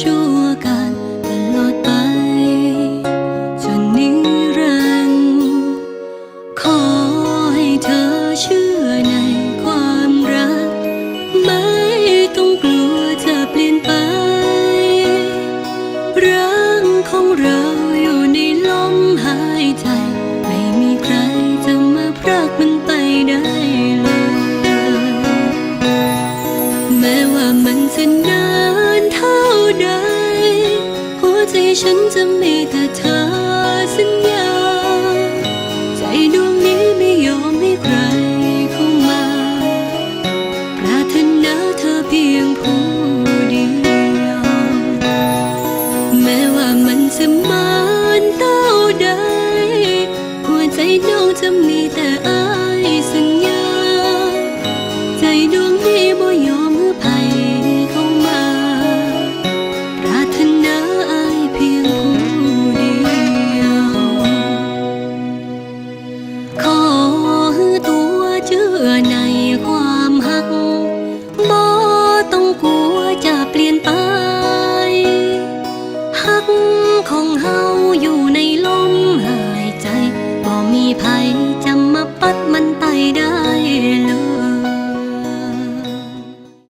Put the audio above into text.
ชั่วกานตลอดไป จนนิรันดร์ขอให้เธอเชื่อในความรัก ไม่ต้องกลัวเธอเปลี่ยนไป รักของเราอยู่ในลมหายใจ ไม่มีใครจะมาพรากมันไปได้เลย แม้ว่ามันจะน่า ฉันจะมีแต่เธอสัญญา ใจดวงนี้ไม่ยอมให้ใครเข้ามา ปราถนาเธอเพียงผู้เดียว แม้ว่ามันจะมานต ของเฮาอยู่ในลมหายใจบ่มีภัย